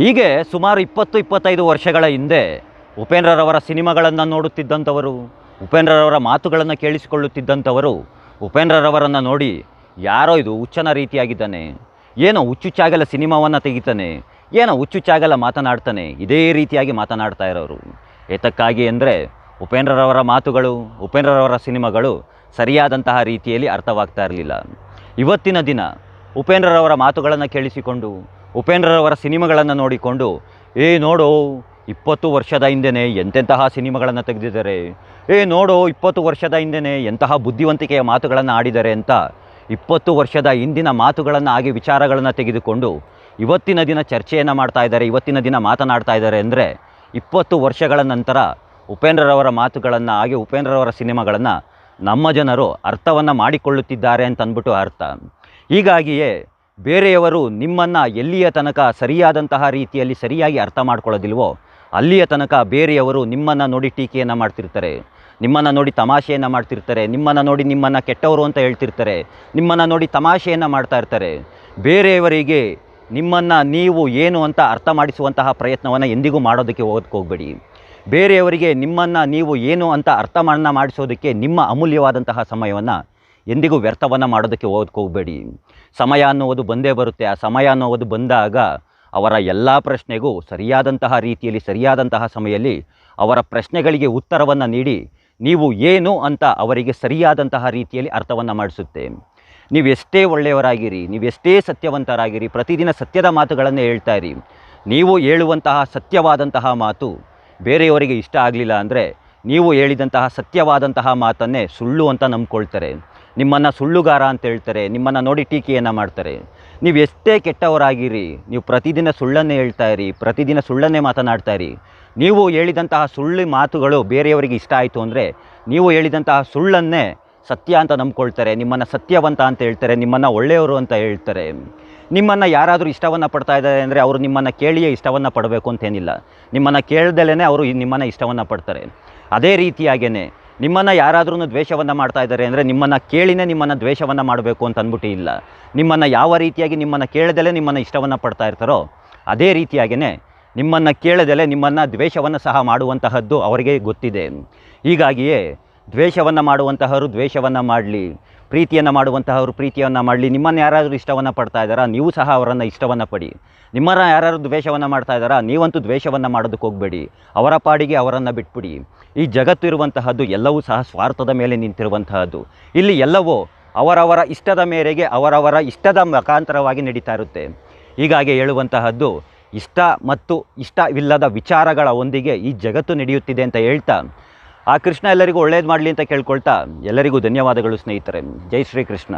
ಹೀಗೆ ಸುಮಾರು ಇಪ್ಪತ್ತು ಇಪ್ಪತ್ತೈದು ವರ್ಷಗಳ ಹಿಂದೆ ಉಪೇಂದ್ರರವರ ಸಿನಿಮಾಗಳನ್ನು ನೋಡುತ್ತಿದ್ದಂಥವರು, ಉಪೇಂದ್ರರವರ ಮಾತುಗಳನ್ನು ಕೇಳಿಸಿಕೊಳ್ಳುತ್ತಿದ್ದಂಥವರು ಉಪೇಂದ್ರರವರನ್ನು ನೋಡಿ ಯಾರೋ ಇದು ಹುಚ್ಚನ ರೀತಿಯಾಗಿದ್ದಾನೆ, ಏನೋ ಹುಚ್ಚುಚ್ಚಾಗಲ ಸಿನಿಮಾವನ್ನು ತೆಗಿತಾನೆ, ಏನೋ ಹುಚ್ಚುಚ್ಚಾಗಲ ಮಾತನಾಡ್ತಾನೆ, ಇದೇ ರೀತಿಯಾಗಿ ಮಾತನಾಡ್ತಾ ಇರೋರು. ಏತಕ್ಕಾಗಿ ಅಂದರೆ ಉಪೇಂದ್ರರವರ ಮಾತುಗಳು, ಉಪೇಂದ್ರರವರ ಸಿನಿಮಾಗಳು ಸರಿಯಾದಂತಹ ರೀತಿಯಲ್ಲಿ ಅರ್ಥವಾಗ್ತಾ ಇರಲಿಲ್ಲ. ಇವತ್ತಿನ ದಿನ ಉಪೇಂದ್ರರವರ ಮಾತುಗಳನ್ನು ಕೇಳಿಸಿಕೊಂಡು ಉಪೇಂದ್ರರವರ ಸಿನಿಮಾಗಳನ್ನು ನೋಡಿಕೊಂಡು, ಏ ನೋಡು, ಇಪ್ಪತ್ತು ವರ್ಷದ ಹಿಂದೆನೇ ಎಂತೆಂತಹ ಸಿನಿಮಾಗಳನ್ನು ತೆಗೆದಿದ್ದಾರೆ. ಏ ನೋಡು, ಇಪ್ಪತ್ತು ವರ್ಷದ ಹಿಂದೆಯೇ ಎಂತಹ ಬುದ್ಧಿವಂತಿಕೆಯ ಮಾತುಗಳನ್ನು ಆಡಿದ್ದಾರೆ ಅಂತ ಇಪ್ಪತ್ತು ವರ್ಷದ ಹಿಂದಿನ ಮಾತುಗಳನ್ನು ಹಾಗೆ ವಿಚಾರಗಳನ್ನು ತೆಗೆದುಕೊಂಡು, ಇವತ್ತಿನ ದಿನ ಚರ್ಚೆಯನ್ನು ಮಾಡ್ತಾ ಇದ್ದಾರೆ, ಇವತ್ತಿನ ದಿನ ಮಾತನಾಡ್ತಾ ಇದ್ದಾರೆ ಅಂದರೆ, ಇಪ್ಪತ್ತು ವರ್ಷಗಳ ನಂತರ ಉಪೇಂದ್ರರವರ ಮಾತುಗಳನ್ನು ಹಾಗೆ ಉಪೇಂದ್ರರವರ ಸಿನಿಮಾಗಳನ್ನು ನಮ್ಮ ಜನರು ಅರ್ಥವನ್ನು ಮಾಡಿಕೊಳ್ಳುತ್ತಿದ್ದಾರೆ ಅಂತ ಅಂದ್ಬಿಟ್ಟು ಅರ್ಥ. ಹೀಗಾಗಿಯೇ ಬೇರೆಯವರು ನಿಮ್ಮನ್ನು ಎಲ್ಲಿಯ ತನಕ ಸರಿಯಾದಂತಹ ರೀತಿಯಲ್ಲಿ ಸರಿಯಾಗಿ ಅರ್ಥ ಮಾಡ್ಕೊಳ್ಳೋದಿಲ್ವೋ, ಅಲ್ಲಿಯ ತನಕ ಬೇರೆಯವರು ನಿಮ್ಮನ್ನು ನೋಡಿ ಟೀಕೆಯನ್ನು ಮಾಡ್ತಿರ್ತಾರೆ. ನಿಮ್ಮನ್ನು ನೋಡಿ ತಮಾಷೆಯನ್ನು ಮಾಡ್ತಿರ್ತಾರೆ. ನಿಮ್ಮನ್ನು ನೋಡಿ ನಿಮ್ಮನ್ನು ಕೆಟ್ಟವರು ಅಂತ ಹೇಳ್ತಿರ್ತಾರೆ. ನಿಮ್ಮನ್ನು ನೋಡಿ ತಮಾಷೆಯನ್ನು ಮಾಡ್ತಾ ಇರ್ತಾರೆ. ಬೇರೆಯವರಿಗೆ ನಿಮ್ಮನ್ನು ನೀವು ಏನು ಅಂತ ಅರ್ಥ ಮಾಡಿಸುವಂತಹ ಪ್ರಯತ್ನವನ್ನು ಎಂದಿಗೂ ಮಾಡೋದಕ್ಕೆ ಹೋಗೋದಕ್ಕೆ ಹೋಗಬೇಡಿ. ಬೇರೆಯವರಿಗೆ ನಿಮ್ಮನ್ನು ನೀವು ಏನು ಅಂತ ಅರ್ಥ ಮಾಡಿಸೋದಕ್ಕೆ ನಿಮ್ಮ ಅಮೂಲ್ಯವಾದಂತಹ ಸಮಯವನ್ನು ಎಂದಿಗೂ ವ್ಯರ್ಥವನ್ನು ಮಾಡೋದಕ್ಕೆ ಹೋಗೋದಕ್ಕೆ ಸಮಯ ಅನ್ನುವುದು ಬಂದೇ ಬರುತ್ತೆ. ಆ ಸಮಯ ಅನ್ನೋದು ಬಂದಾಗ ಅವರ ಎಲ್ಲ ಪ್ರಶ್ನೆಗೂ ಸರಿಯಾದಂತಹ ರೀತಿಯಲ್ಲಿ, ಸರಿಯಾದಂತಹ ಸಮಯದಲ್ಲಿ ಅವರ ಪ್ರಶ್ನೆಗಳಿಗೆ ಉತ್ತರವನ್ನು ನೀಡಿ, ನೀವು ಏನು ಅಂತ ಅವರಿಗೆ ಸರಿಯಾದಂತಹ ರೀತಿಯಲ್ಲಿ ಅರ್ಥವನ್ನು ಮಾಡಿಸುತ್ತೆ. ನೀವೆಷ್ಟೇ ಒಳ್ಳೆಯವರಾಗಿರಿ ನೀವೆಷ್ಟೇ ಸತ್ಯವಂತರಾಗಿರಿ, ಪ್ರತಿದಿನ ಸತ್ಯದ ಮಾತುಗಳನ್ನೇ ಹೇಳ್ತಾ ಇರಿ. ನೀವು ಹೇಳುವಂತಹ ಸತ್ಯವಾದಂತಹ ಮಾತು ಬೇರೆಯವರಿಗೆ ಇಷ್ಟ ಆಗಲಿಲ್ಲ ಅಂದರೆ, ನೀವು ಹೇಳಿದಂತಹ ಸತ್ಯವಾದಂತಹ ಮಾತನ್ನೇ ಸುಳ್ಳು ಅಂತ ನಂಬ್ಕೊಳ್ತಾರೆ. ನಿಮ್ಮನ್ನು ಸುಳ್ಳುಗಾರ ಅಂತ ಹೇಳ್ತಾರೆ, ನಿಮ್ಮನ್ನು ನೋಡಿ ಟೀಕೆಯನ್ನು ಮಾಡ್ತಾರೆ. ನೀವು ಎಷ್ಟೇ ಕೆಟ್ಟವರಾಗಿರಿ, ನೀವು ಪ್ರತಿದಿನ ಸುಳ್ಳನ್ನೇ ಹೇಳ್ತಾ ಇರಿ, ಪ್ರತಿದಿನ ಸುಳ್ಳನ್ನೇ ಮಾತನಾಡ್ತಾ ಇರಿ. ನೀವು ಹೇಳಿದಂತಹ ಸುಳ್ಳು ಮಾತುಗಳು ಬೇರೆಯವರಿಗೆ ಇಷ್ಟ ಆಯಿತು ಅಂದರೆ, ನೀವು ಹೇಳಿದಂತಹ ಸುಳ್ಳನ್ನೇ ಸತ್ಯ ಅಂತ ನಂಬ್ಕೊಳ್ತಾರೆ, ನಿಮ್ಮನ್ನು ಸತ್ಯವಂತ ಅಂತ ಹೇಳ್ತಾರೆ, ನಿಮ್ಮನ್ನು ಒಳ್ಳೆಯವರು ಅಂತ ಹೇಳ್ತಾರೆ. ನಿಮ್ಮನ್ನು ಯಾರಾದರೂ ಇಷ್ಟವನ್ನು ಪಡ್ತಾ ಇದ್ದಾರೆ ಅಂದರೆ ಅವರು ನಿಮ್ಮನ್ನು ಕೇಳಿಯೇ ಇಷ್ಟವನ್ನು ಪಡಬೇಕು ಅಂತೇನಿಲ್ಲ. ನಿಮ್ಮನ್ನು ಕೇಳ್ದಲೇ ಅವರು ನಿಮ್ಮನ್ನು ಇಷ್ಟವನ್ನು ಪಡ್ತಾರೆ. ಅದೇ ರೀತಿಯಾಗೇ ನಿಮ್ಮನ್ನು ಯಾರಾದ್ರೂ ದ್ವೇಷವನ್ನು ಮಾಡ್ತಾ ಇದ್ದಾರೆ ಅಂದರೆ ನಿಮ್ಮನ್ನು ಕೇಳಿನೇ ನಿಮ್ಮನ್ನು ದ್ವೇಷವನ್ನು ಮಾಡಬೇಕು ಅಂತ ಅಂದ್ಬಿಟ್ಟು ಇಲ್ಲ. ನಿಮ್ಮನ್ನು ಯಾವ ರೀತಿಯಾಗಿ ನಿಮ್ಮನ್ನು ಕೇಳದಲ್ಲೇ ನಿಮ್ಮನ್ನು ಇಷ್ಟವನ್ನು ಪಡ್ತಾ ಇರ್ತಾರೋ ಅದೇ ರೀತಿಯಾಗಿಯೇ ನಿಮ್ಮನ್ನು ಕೇಳದಲ್ಲೇ ನಿಮ್ಮನ್ನು ದ್ವೇಷವನ್ನು ಸಹ ಮಾಡುವಂತಹದ್ದು ಅವರಿಗೆ ಗೊತ್ತಿದೆ. ಹೀಗಾಗಿಯೇ ದ್ವೇಷವನ್ನು ಮಾಡುವಂತಹವರು ದ್ವೇಷವನ್ನು ಮಾಡಲಿ, ಪ್ರೀತಿಯನ್ನು ಮಾಡುವಂತಹವರು ಪ್ರೀತಿಯನ್ನು ಮಾಡಲಿ, ನಿಮ್ಮನ್ನು ಯಾರಾದರೂ ಇಷ್ಟವನ್ನು ಪಡ್ತಾ ಇದ್ದಾರಾ, ನೀವು ಸಹ ಅವರನ್ನು ಇಷ್ಟವನ್ನು ಪಡಿ. ನಿಮ್ಮನ್ನು ಯಾರಾದರೂ ದ್ವೇಷವನ್ನು ಮಾಡ್ತಾ ಇದ್ದಾರಾ, ನೀವಂತೂ ದ್ವೇಷವನ್ನು ಮಾಡೋದಕ್ಕೆ ಹೋಗಬೇಡಿ. ಅವರ ಪಾಡಿಗೆ ಅವರನ್ನು ಬಿಟ್ಬಿಡಿ. ಈ ಜಗತ್ತು ಇರುವಂತಹದ್ದು ಎಲ್ಲವೂ ಸಹ ಸ್ವಾರ್ಥದ ಮೇಲೆ ನಿಂತಿರುವಂತಹದ್ದು. ಇಲ್ಲಿ ಎಲ್ಲವೂ ಅವರವರ ಇಷ್ಟದ ಮೇರೆಗೆ ಅವರವರ ಇಷ್ಟದ ಮುಖಾಂತರವಾಗಿ ನಡೀತಾ ಇರುತ್ತೆ. ಹೀಗಾಗಿ ಹೇಳುವಂತಹದ್ದು, ಇಷ್ಟ ಮತ್ತು ಇಷ್ಟವಿಲ್ಲದ ವಿಚಾರಗಳ ಒಂದಿಗೆ ಈ ಜಗತ್ತು ನಡೆಯುತ್ತಿದೆ ಅಂತ ಹೇಳ್ತಾ ಆ ಕೃಷ್ಣ ಎಲ್ಲರಿಗೂ ಒಳ್ಳೇದು ಮಾಡಲಿ ಅಂತ ಕೇಳ್ಕೊಳ್ತಾ ಎಲ್ಲರಿಗೂ ಧನ್ಯವಾದಗಳು ಸ್ನೇಹಿತರೆ. ಜೈ ಶ್ರೀ ಕೃಷ್ಣ